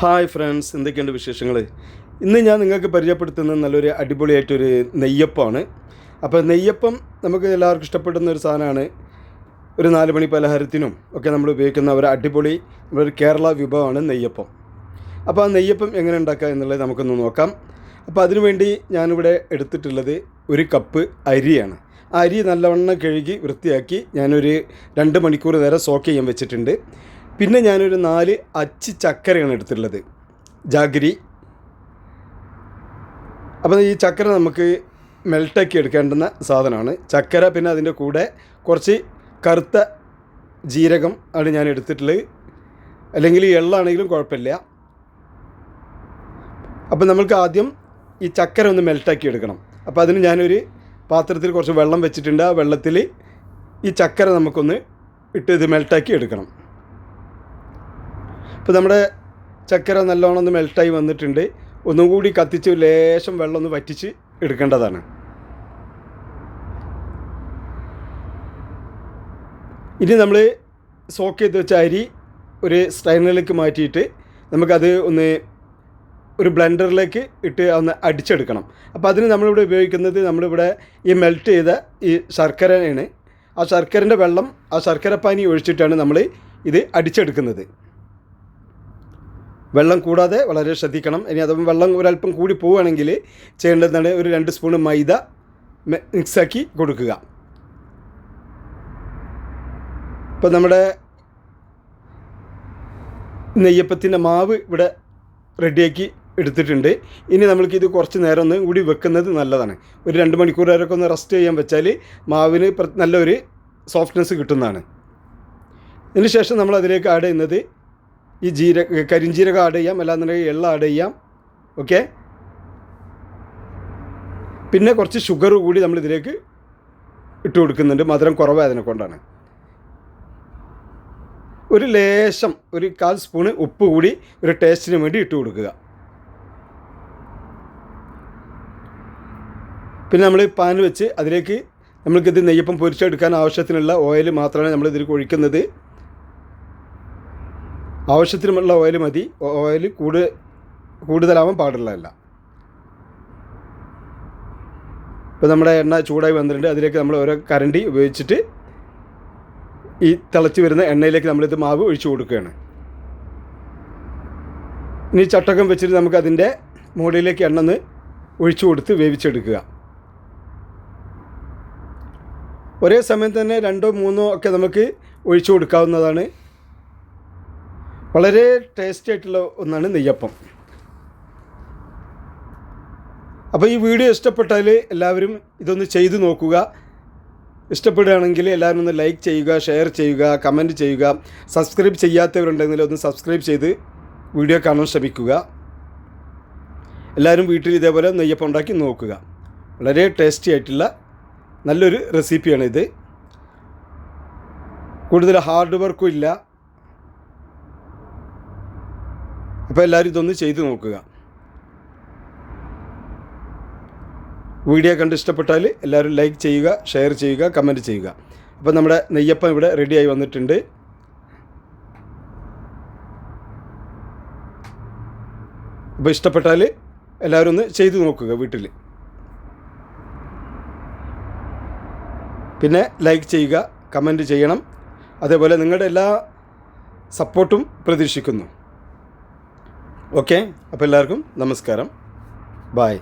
Hi friends എന്തൊക്കെയുണ്ട് വിശേഷങ്ങൾ ഇന്ന് ഞാൻ നിങ്ങൾക്ക് പരിചയപ്പെടുത്തുന്ന നല്ലൊരു അടിപൊളിയായിട്ടൊരു നെയ്യപ്പമാണ്. അപ്പോൾ നെയ്യപ്പം നമുക്ക് എല്ലാവർക്കും ഇഷ്ടപ്പെടുന്ന ഒരു സാധനമാണ്. ഒരു നാല് മണി പലഹാരത്തിനും ഒക്കെ നമ്മൾ ഉപയോഗിക്കുന്ന ഒരു അടിപൊളി ഒരു കേരള വിഭവമാണ് നെയ്യപ്പം. അപ്പോൾ ആ നെയ്യപ്പം എങ്ങനെ ഉണ്ടാക്കുക എന്നുള്ളത് നമുക്കൊന്ന് നോക്കാം. അപ്പോൾ അതിനുവേണ്ടി ഞാനിവിടെ എടുത്തിട്ടുള്ളത് ഒരു കപ്പ് അരിയാണ്. ആ അരി നല്ലവണ്ണം കഴുകി വൃത്തിയാക്കി ഞാനൊരു രണ്ട് മണിക്കൂർ നേരം സോക്ക് ചെയ്യാൻ വെച്ചിട്ടുണ്ട്. പിന്നെ ഞാനൊരു നാല് അച്ചി ചക്കരയാണ് എടുത്തിട്ടുള്ളത്. ജാഗരി. അപ്പോൾ ഈ ചക്കര നമുക്ക് മെൽട്ടാക്കി എടുക്കേണ്ടുന്ന സാധനമാണ്. ചക്കര പിന്നെ അതിന്റെ കൂടെ കുറച്ച് കറുത്ത ജീരകം ആണ് ഞാൻ എടുത്തിട്ടുള്ളത്. അല്ലെങ്കിൽ എള്ളാണെങ്കിലും കുഴപ്പമില്ല. അപ്പോൾ നമ്മൾക്ക് ആദ്യം ഈ ചക്കര ഒന്ന് മെൽട്ടാക്കി എടുക്കണം. അപ്പോൾ അതിന് ഞാനൊരു പാത്രത്തിൽ കുറച്ച് വെള്ളം വെച്ചിട്ടുണ്ട്. ആ വെള്ളത്തിൽ ഈ ചക്കര നമുക്കൊന്ന് ഇട്ട് ഇത് മെൽട്ടാക്കി എടുക്കണം. ഇപ്പോൾ നമ്മുടെ ചക്കര നല്ലോണം ഒന്ന് മെൽട്ടായി വന്നിട്ടുണ്ട്. ഒന്നും കൂടി കത്തിച്ച് ലേശം വെള്ളം ഒന്ന് വറ്റിച്ച് എടുക്കേണ്ടതാണ്. ഇനി നമ്മൾ സോക്ക് ചെയ്ത് വെച്ച അരി ഒരു സ്ട്രൈനറിലേക്ക് മാറ്റിയിട്ട് നമുക്കത് ഒന്ന് ഒരു ബ്ലെൻഡറിലേക്ക് ഇട്ട് ഒന്ന് അടിച്ചെടുക്കണം. അപ്പോൾ അതിന് നമ്മളിവിടെ ഉപയോഗിക്കുന്നത് നമ്മളിവിടെ ഈ മെൽറ്റ് ചെയ്ത ഈ ശർക്കരയാണ്. ആ ശർക്കരന്റെ വെള്ളം ആ ശർക്കരപ്പാനി ഒഴിച്ചിട്ടാണ് നമ്മൾ ഇത് അടിച്ചെടുക്കുന്നത്. വെള്ളം കൂടാതെ വളരെ ശ്രദ്ധിക്കണം. ഇനി അതും വെള്ളം ഒരല്പം കൂടി പോവുകയാണെങ്കിൽ ചെയ്യേണ്ടതാണ് ഒരു രണ്ട് സ്പൂൺ മൈദ മിക്സാക്കി കൊടുക്കുക. ഇപ്പം നമ്മുടെ നെയ്യപ്പത്തിന്റെ മാവ് ഇവിടെ റെഡിയാക്കി എടുത്തിട്ടുണ്ട്. ഇനി നമ്മൾക്ക് ഇത് കുറച്ച് നേരം ഒന്ന് കൂടി വെക്കുന്നത് നല്ലതാണ്. ഒരു രണ്ട് മണിക്കൂർ വരെയൊക്കെ ഒന്ന് റെസ്റ്റ് ചെയ്യാൻ വെച്ചാൽ മാവിന് നല്ലൊരു സോഫ്റ്റ്നെസ് കിട്ടുന്നതാണ്. ഇതിന് ശേഷം നമ്മൾ അതിലേക്ക് ആഡ് ചെയ്യുന്നത് ഈ ജീര കരിഞ്ജീരകം ആഡ് ചെയ്യാം അല്ലാന്നുണ്ടെങ്കിൽ എള്ള ആഡ് ചെയ്യാം. ഓക്കെ പിന്നെ കുറച്ച് ഷുഗർ കൂടി നമ്മൾ ഇതിലേക്ക് ഇട്ട് കൊടുക്കുന്നുണ്ട്. മധുരം കുറവായതിനെ കൊണ്ടാണ്. ഒരു ലേശം ഒരു കാൽ സ്പൂണ് ഉപ്പ് കൂടി ഒരു ടേസ്റ്റിന് വേണ്ടി ഇട്ട് കൊടുക്കുക. പിന്നെ നമ്മൾ പാൻ വെച്ച് അതിലേക്ക് നമ്മൾക്കിത് നെയ്യപ്പം പൊരിച്ചെടുക്കാൻ ആവശ്യത്തിനുള്ള ഓയിൽ മാത്രമാണ് നമ്മൾ ഇതിൽ ഒഴിക്കുന്നത്. ആവശ്യത്തിനുമുള്ള ഓയിൽ മതി. ഓയിൽ കൂട് കൂടുതലാവാൻ പാടുള്ളതല്ല. ഇപ്പോൾ നമ്മുടെ എണ്ണ ചൂടായി വന്നിട്ടുണ്ട്. അതിലേക്ക് നമ്മൾ ഓരോ കരണ്ടി ഉപയോഗിച്ചിട്ട് ഈ തിളച്ച് വരുന്ന എണ്ണയിലേക്ക് നമ്മളിത് മാവ് ഒഴിച്ചു കൊടുക്കുകയാണ്. ഇനി ചട്ടകം വെച്ചിട്ട് നമുക്ക് അതിന്റെ മുകളിലേക്ക് എണ്ണ ഒന്ന് ഒഴിച്ചു കൊടുത്ത് വേവിച്ചെടുക്കുക. ഒരേ സമയം തന്നെ രണ്ടോ മൂന്നോ ഒക്കെ നമുക്ക് ഒഴിച്ചു കൊടുക്കാവുന്നതാണ്. വളരെ ടേസ്റ്റി ആയിട്ടുള്ള ഒന്നാണ് നെയ്യപ്പം. അപ്പോൾ ഈ വീഡിയോ ഇഷ്ടപ്പെട്ടാൽ എല്ലാവരും ഇതൊന്ന് ചെയ്തു നോക്കുക. ഇഷ്ടപ്പെടുകയാണെങ്കിൽ എല്ലാവരും ഒന്ന് ലൈക്ക് ചെയ്യുക ഷെയർ ചെയ്യുക കമന്റ് ചെയ്യുക. സബ്സ്ക്രൈബ് ചെയ്യാത്തവരുണ്ടെങ്കിൽ ഒന്ന് സബ്സ്ക്രൈബ് ചെയ്ത് വീഡിയോ കാണാൻ ശ്രമിക്കുക. എല്ലാവരും വീട്ടിൽ ഇതേപോലെ നെയ്യപ്പം ഉണ്ടാക്കി നോക്കുക. വളരെ ടേസ്റ്റി ആയിട്ടുള്ള നല്ലൊരു റെസിപ്പിയാണിത് കൂടുതൽ ഹാർഡ് വർക്കും ഇല്ല. അപ്പോൾ എല്ലാവരും ഇതൊന്ന് ചെയ്തു നോക്കുക. വീഡിയോ കണ്ട് ഇഷ്ടപ്പെട്ടാൽ എല്ലാവരും ലൈക്ക് ചെയ്യുക ഷെയർ ചെയ്യുക കമന്റ് ചെയ്യുക. അപ്പോൾ നമ്മുടെ നെയ്യപ്പം ഇവിടെ റെഡിയായി വന്നിട്ടുണ്ട്. അപ്പോൾ ഇഷ്ടപ്പെട്ടാൽ എല്ലാവരും ഒന്ന് ചെയ്തു നോക്കുക വീട്ടിൽ. പിന്നെ ലൈക്ക് ചെയ്യുക കമന്റ് ചെയ്യണം. അതേപോലെ നിങ്ങളുടെ എല്ലാ സപ്പോർട്ടും പ്രതീക്ഷിക്കുന്നു. ഓക്കെ അപ്പോൾ എല്ലാവർക്കും നമസ്കാരം. ബായ്